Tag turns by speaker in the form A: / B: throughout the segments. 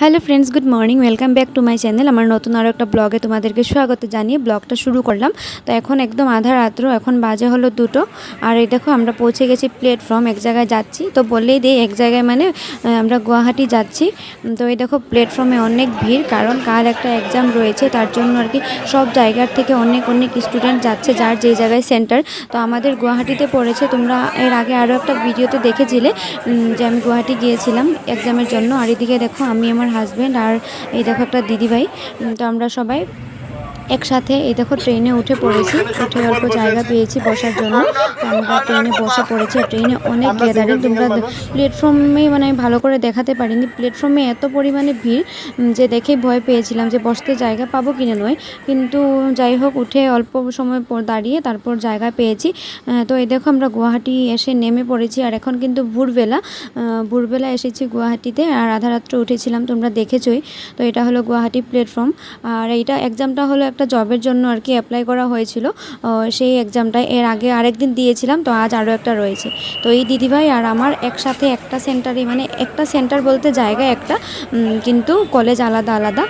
A: Hello friends good morning welcome back to my channel আমার নতুন আরও একটা ব্লগে তোমাদেরকে স্বাগত জানিয়ে ব্লগটা শুরু করলাম। তো এখন একদম আধা রাত্র, এখন বাজে হলো দুটো। আর এই দেখো, আমরা পৌঁছে গেছি প্ল্যাটফর্ম এক জায়গায় যাচ্ছি। তো বললেই দিই, এক জায়গায় মানে আমরা গুয়াহাটি যাচ্ছি। তো এই দেখো প্ল্যাটফর্মে অনেক ভিড়। কারণ কাল একটা এক্সাম রয়েছে, তার জন্য আর কি সব জায়গার থেকে অনেক অনেক স্টুডেন্ট যাচ্ছে যার যে জায়গায় সেন্টার তো আমাদের গুয়াহাটিতে পড়েছে, তোমরা এর আগে আরও একটা ভিডিওতে দেখেছিলে যে আমি গুয়াহাটি গিয়েছিলাম এক্সামের জন্য। আর এদিকে দেখো, আমি আমার হাজব্যান্ড আর এই দেখো একটা দিদিভাই। তো আমরা সবাই একসাথে এই দেখো ট্রেনে উঠে পড়েছি। উঠে অল্প জায়গা পেয়েছি বসার জন্য। আমরা ট্রেনে বসে পড়েছি। ট্রেনে অনেক গ্যাদারিং তোমরা প্ল্যাটফর্মে মানে আমি ভালো করে দেখাতে পারিনি। প্ল্যাটফর্মে এত পরিমাণে ভিড় যে দেখেই ভয় পেয়েছিলাম যে বসতে জায়গা পাবো কিনা নয়। কিন্তু যাই হোক উঠে অল্প সময় পর দাঁড়িয়ে তারপর জায়গা পেয়েছি। তো এই দেখো আমরা গুয়াহাটি এসে নেমে পড়েছি। আর এখন কিন্তু ভোরবেলা। ভোরবেলা এসেছি গুয়াহাটিতে। আর আধা রাত্রে উঠেছিলাম তোমরা দেখেছোই। তো এটা হলো গুয়াহাটি প্ল্যাটফর্ম আর এইটা এক্সামটা হলো একটা জবের জন্য আর কি অ্যাপ্লাই করা হয়েছিল। সেই এক্সামটা এর আগে আরেক দিন দিয়েছিলাম, তো আজ আরও একটা রয়েছে। তো এই দিদিভাই আর আমার একসাথে একটা সেন্টারে মানে একটা সেন্টার বলতে জায়গা একটা কিন্তু কলেজ আলাদা আলাদা।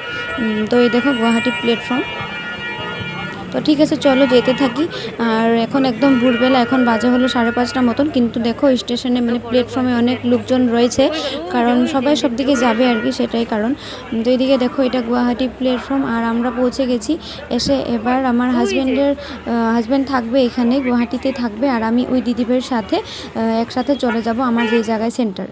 A: তো এই দেখো গুয়াহাটি প্ল্যাটফর্ম তো ঠিক আছে, চলো যেতে থাকি। আর এখন একদম ভোরবেলা, এখন বাজে হলো সাড়ে পাঁচটা মতন, কিন্তু দেখো স্টেশনে মানে প্ল্যাটফর্মে অনেক লোকজন রয়েছে, কারণ সবাই সব দিকে যাবে আর কি, সেটাই কারণ। তো এইদিকে দেখো এটা গুয়াহাটি প্ল্যাটফর্ম আর আমরা পৌঁছে গেছি। এসে এবার আমার হাজব্যান্ডের হাজব্যান্ড থাকবে এখানে, গুয়াহাটিতে থাকবে, আর আমি ওই দিদিভাইয়ের সাথে একসাথে চলে যাব আমার যে জায়গায় সেন্টার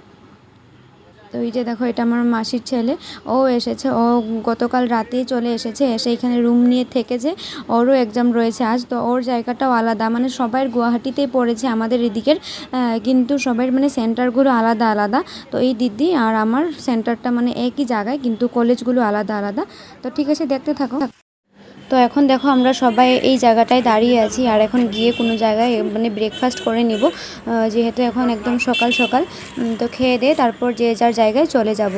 A: তো এই যে দেখো, এটা আমার মাসির ছেলে। ও এসেছে, ও গতকাল রাতেই চলে এসেছে, এসে এখানে রুম নিয়ে থেকেছে। ওরও এক্সাম রয়েছে আজ, তো ওর জায়গাটাও আলাদা। মানে সবাই গুয়াহাটিতেই পড়েছে আমাদের এদিকের কিন্তু সবাই মানে সেন্টারগুলো আলাদা আলাদা। তো এই দিদি আর আমার সেন্টারটা মানে একই জায়গায়, কিন্তু কলেজগুলো আলাদা আলাদা। তো ঠিক আছে, দেখতে থাকো। তো এখন দেখো আমরা সবাই এই জায়গাটায় দাঁড়িয়ে আছি, আর এখন গিয়ে কোনো জায়গায় মানে ব্রেকফাস্ট করে নিব। যেহেতু এখন একদম সকাল সকাল তো খেয়ে দিয়ে তারপর যে যার জায়গায় চলে যাব।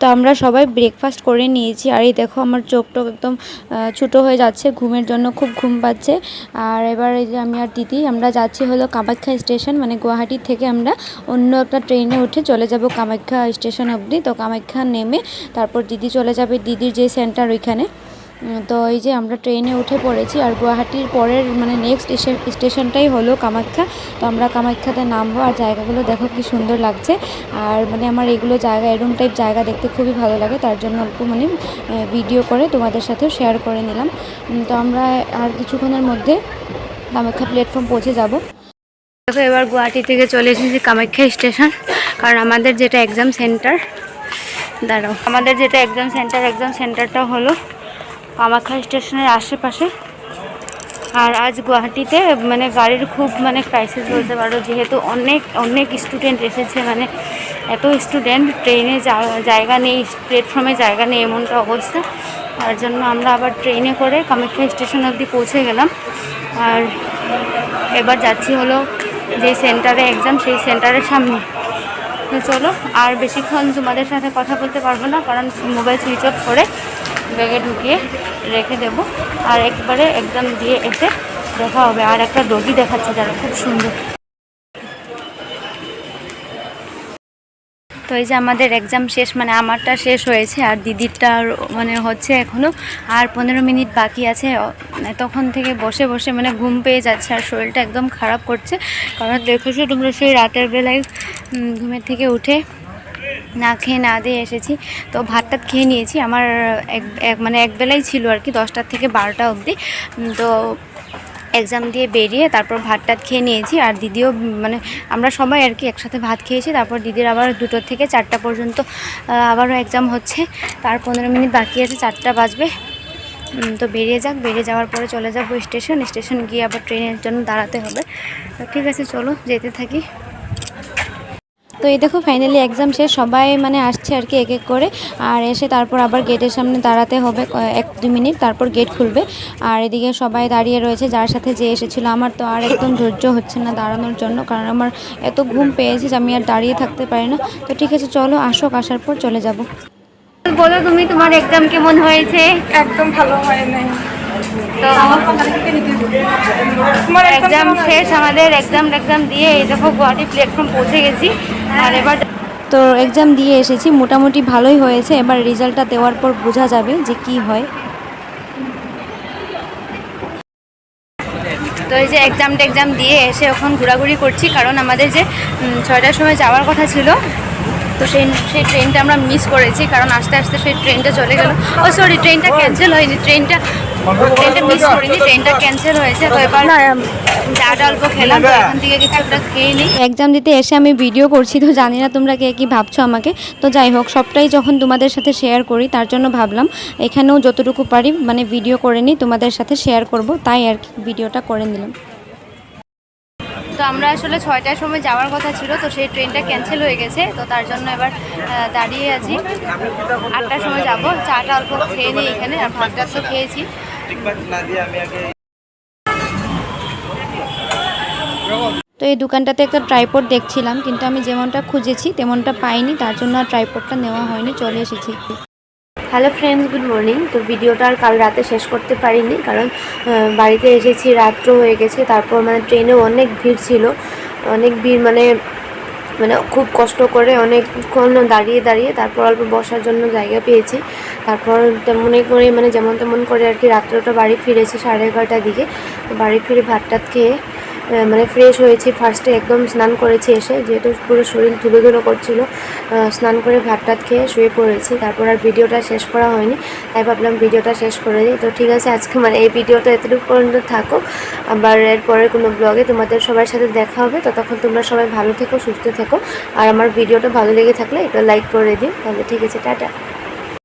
A: তো আমরা সবাই ব্রেকফাস্ট করে নিয়েছি, আর এই দেখো আমার চোখ টোক একদম ছোটো হয়ে যাচ্ছে, ঘুমের জন্য খুব ঘুম পাচ্ছে। আর এবার এই যে আমি আর দিদি আমরা যাচ্ছি হলো কামাখ্যা স্টেশন মানে গুয়াহাটি থেকে আমরা অন্য একটা ট্রেনে উঠে চলে যাব কামাখ্যা স্টেশন অবধি। তো কামাখ্যা নেমে তারপর দিদি চলে যাবে দিদির যে সেন্টার ওইখানে। তো এই যে আমরা ট্রেনে উঠে পড়েছি আর গুয়াহাটির পরের মানে নেক্সট স্টেশনটাই হলো কামাখ্যা। তো আমরা কামাখ্যাতে নামবো আর জায়গাগুলো দেখো কি সুন্দর লাগছে। আর মানে আমার এগুলো জায়গা এরকম টাইপ জায়গা দেখতে খুবই ভালো লাগে। তার জন্য অল্প মানে ভিডিও করে তোমাদের সাথেও শেয়ার করে নিলাম। তো আমরা আর কিছুক্ষণের মধ্যে কামাখ্যা প্ল্যাটফর্ম পৌঁছে যাব। দেখো এবার গুয়াহাটি থেকে চলে এসেছি কামাখ্যা স্টেশন কারণ আমাদের যেটা এক্সাম সেন্টার দাঁড়াও। আমাদের যেটা এক্সাম সেন্টার এক্সাম সেন্টারটা হলো কামাখ্যা স্টেশনের আশেপাশে। আর আজ গুয়াহাটিতে মানে গাড়ির খুব মানে ক্রাইসিস বলতে পারো, যেহেতু অনেক অনেক স্টুডেন্ট এসেছে মানে এত স্টুডেন্ট ট্রেনে জায়গা নেই প্ল্যাটফর্মে জায়গা নেই এমনটা অবস্থা। তার জন্য আমরা আবার ট্রেনে করে কামাখ্যা স্টেশন অবধি পৌঁছে গেলাম। আর এবার যাচ্ছি হলো যে সেন্টারে এক্সাম সেই সেন্টারের সামনে। চলো, আর বেশিক্ষণ তোমাদের সাথে কথা বলতে পারব না, কারণ মোবাইল সুইচ অফ করে ব্যাগে ঢুকিয়ে রেখে দেব। আর একবারে এক্সাম দিয়ে এসে দেখা হবে। আর একটা ডগি দেখাচ্ছে যারা, খুব সুন্দর। তো এই যে আমাদের এক্সাম শেষ মানে আমারটা শেষ হয়েছে আর দিদিরটা মানে হচ্ছে এখনও আর পনেরো মিনিট বাকি আছে। মানে তখন থেকে বসে বসে মানে ঘুম পেয়ে যাচ্ছে আর শরীরটা একদম খারাপ করছে। কারণ দেখেছ তোমরা সেই রাতের বেলায় ঘুমের থেকে উঠে না খেয়ে না দিয়ে এসেছি। তো ভাত টাত খেয়ে নিয়েছি। আমার এক মানে এক বেলাই ছিল আর কি, দশটার থেকে বারোটা অবধি। তো এক্সাম দিয়ে বেরিয়ে তারপর ভাত টাত খেয়ে নিয়েছি। আর দিদিও মানে আমরা সবাই আর কি একসাথে ভাত খেয়েছি। তারপর দিদির আবার দুটোর থেকে চারটা পর্যন্ত আবারও এক্সাম হচ্ছে। তার পনেরো মিনিট বাকি আছে, চারটা বাজবে। তো বেরিয়ে যাক। বেরিয়ে যাওয়ার পরে চলে যাব স্টেশন স্টেশন গিয়ে আবার ট্রেনের জন্য দাঁড়াতে হবে। ঠিক আছে, চলো যেতে থাকি। এই দেখো ফাইনালি এক্সাম শেষ, সবাই মানে আসছে আর কি এক এক করে। আর এসে তারপর আবার গেটের সামনে দাঁড়াতে হবে এক দু মিনিট, তারপর গেট খুলবে। আর এদিকে সবাই দাঁড়িয়ে রয়েছে, যার সাথে যে এসেছিল, আমার তো আর একদম ধৈর্য হচ্ছে না দাঁড়ানোর জন্য, কারণ আমার এত ঘুম পেয়েছি যে আমি আর দাঁড়িয়ে থাকতে পারি না। তো ঠিক আছে, চলো, আসোক, আসার পর চলে যাব। বলো তুমি, তোমার এক্সাম কেমন হয়েছে?
B: একদম ভালো হয় নাই
A: তো এক্সাম শেষ আমাদের এক্সাম এক্সাম দিয়ে এই দেখো গুয়াহাটি প্ল্যাটফর্ম পৌঁছে গেছি। আর এবার
C: তো এক্সাম দিয়ে এসেছি মোটামুটি ভালোই হয়েছে। এবার রেজাল্টটা দেওয়ার পর বোঝা যাবে যে কি হয়। তো এই যে এক্সাম টেক্সাম দিয়ে এসে এখন ঘোরাঘুরি করছি কারণ আমাদের যে ছয়টার সময় যাওয়ার কথা ছিল তো সেই সেই ট্রেনটা আমরা মিস করেছি কারণ আস্তে আস্তে সেই ট্রেনটা চলে গেল। ও সরি ট্রেনটা ক্যান্সেল হয়নি। ট্রেনটা ট্রেনটা মিস করিনি ট্রেনটা ক্যান্সেল হয়েছে তো এবার চাটা অল্প খেলাম তো এখান থেকে কিছু খেয়ে নিই। এক্সাম দিতে এসে আমি ভিডিও করছি তো জানি না তোমরা কে কী ভাবছ আমাকে। তো যাই হোক সবটাই যখন তোমাদের সাথে শেয়ার করি তার জন্য ভাবলাম এখানেও যতটুকু পারি মানে ভিডিও করে নিই তোমাদের সাথে শেয়ার করব তাই আর কি ভিডিওটা করে নিলাম। তো আমরা আসলে ছয়টার সময় যাওয়ার কথা ছিল তো সেই ট্রেনটা ক্যান্সেল হয়ে গেছে তো তার জন্য এবার দাঁড়িয়ে আছি। আটটার সময় যাব চাটা অল্প খেয়ে নিই এখানে আর ভাতটা তো খেয়েছি। তো এই দোকানটাতে একটা ট্রাইপড দেখছিলাম কিন্তু আমি যেমনটা খুঁজেছি তেমনটা পাইনি তার জন্য আর ট্রাইপডটা নেওয়া হয়নি চলে এসেছি। হ্যালো ফ্রেন্ডস গুড মর্নিং তো ভিডিওটা আর কাল রাতে শেষ করতে পারিনি কারণ বাড়িতে এসেছি রাত্র হয়ে গেছে তারপর মানে ট্রেনেও অনেক ভিড় ছিল অনেক ভিড় মানে মানে খুব কষ্ট করে অনেকক্ষণ দাঁড়িয়ে দাঁড়িয়ে তারপর অল্প বসার জন্য জায়গা পেয়েছি। তারপর তেমনই করে মানে যেমন তেমন করে আর কি রাত্রেটা বাড়ি ফিরেছি সাড়ে এগারোটার দিকে। বাড়ি ফিরে ভাত টাত খেয়ে মানে ফ্রেশ হয়েছি ফার্স্টে একদম স্নান করেছি এসে, যেহেতু পুরো শরীর ধুলো ধুলো করছিল স্নান করে ভাত টাত খেয়ে শুয়ে পড়েছি, তারপর আর ভিডিওটা শেষ করা হয়নি, তাই ভাবলাম ভিডিওটা শেষ করে দিই। তো ঠিক আছে, আজকে মানে এই ভিডিওটা এতটুকু পর্যন্ত থাকো, আবার এর পরের কোনো ব্লগে তোমাদের সবার সাথে দেখা হবে তো তখন তোমরা সবাই ভালো থেকো, সুস্থ থেকো, আর আমার ভিডিওটা ভালো লেগে থাকলে এটা লাইক করে দিও, তাহলে ঠিক আছে, টাটা।